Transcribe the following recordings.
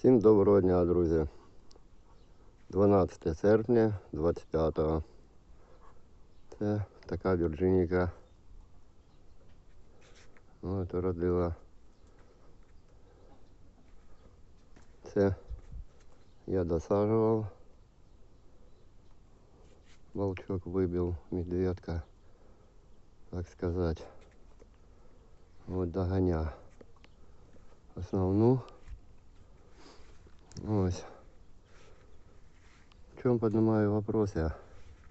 Всім доброго дня, друзі. 12 серпня 25-го. Це така Вірджиніка. От родила. Це я досаджував. Волчок вибив медведка, так сказати. От доганя основну. В чем поднимаю вопрос я,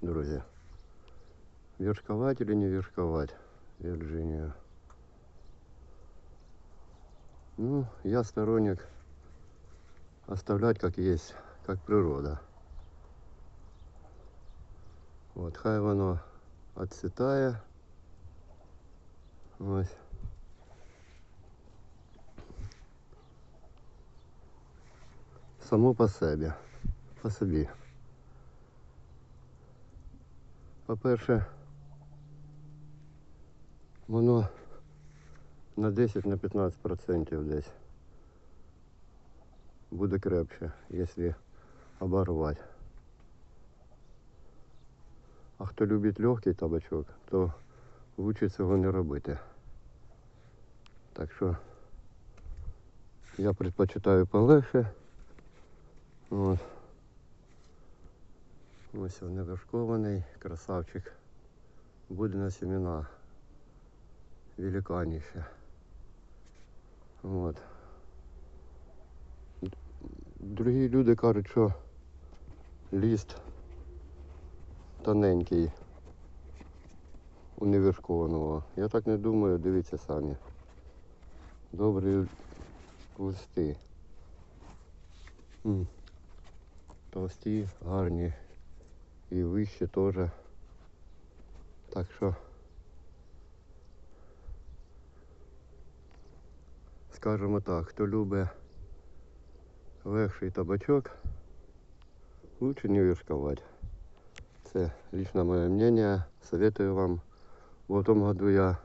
друзья? Вершковать или не вершковать Вирджинию? Ну, я сторонник оставлять как есть, как природа. Вот, хай воно отцветає. Ось. Само по собі. По собі. По-перше, воно на 10-15% десь буде крепче, якщо оборвати. А хто любить легкий табачок, то лучше цього не робити. Так що я предпочитаю полегше. От. Ось він вершкований, красавчик. Буде на семена. Великаніще. От. Другі люди кажуть, що ліст тоненький у невершкованого. Я так не думаю, дивіться самі. Добрі листи. Толсті, гарні і вище теж. Так що скажімо так, хто любить легший табачок, лучше не вершковать. Це лично моє мнение. Советую вам. В тому году я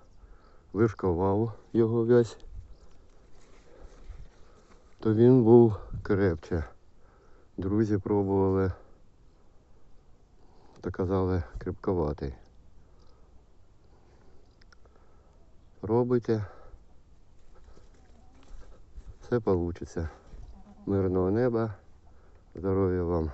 вишкував його весь, то він був крепче. Друзі пробували, то казали крепковатий. Пробуйте. Все вийде. Мирного неба, здоров'я вам.